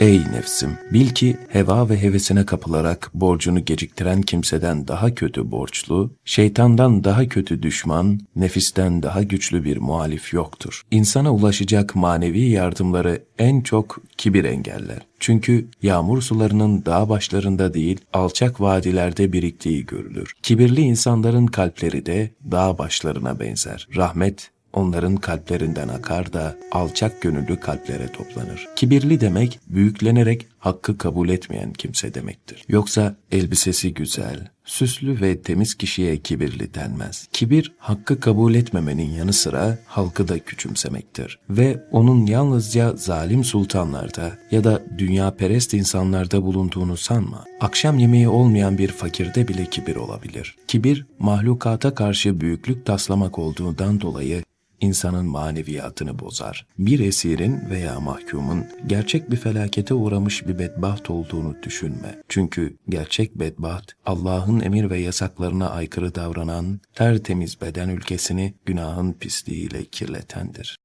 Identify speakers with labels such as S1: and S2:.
S1: Ey nefsim! Bil ki heva ve hevesine kapılarak borcunu geciktiren kimseden daha kötü borçlu, şeytandan daha kötü düşman, nefisten daha güçlü bir muhalif yoktur. İnsana ulaşacak manevi yardımları en çok kibir engeller. Çünkü yağmur sularının dağ başlarında değil, alçak vadilerde biriktiği görülür. Kibirli insanların kalpleri de dağ başlarına benzer. Rahmet onların kalplerinden akar da alçak gönüllü kalplere toplanır. Kibirli demek büyüklenerek hakkı kabul etmeyen kimse demektir. Yoksa elbisesi güzel, süslü ve temiz kişiye kibirli denmez. Kibir hakkı kabul etmemenin yanı sıra halkı da küçümsemektir ve onun yalnızca zalim sultanlarda ya da dünya perest insanlarda bulunduğunu sanma. Akşam yemeği olmayan bir fakirde bile kibir olabilir. Kibir mahlukata karşı büyüklük taslamak olduğundan dolayı insanın maneviyatını bozar. Bir esirin veya mahkumun gerçek bir felakete uğramış bir bedbaht olduğunu düşünme. Çünkü gerçek bedbaht Allah'ın emir ve yasaklarına aykırı davranan, tertemiz beden ülkesini günahın pisliğiyle kirletendir.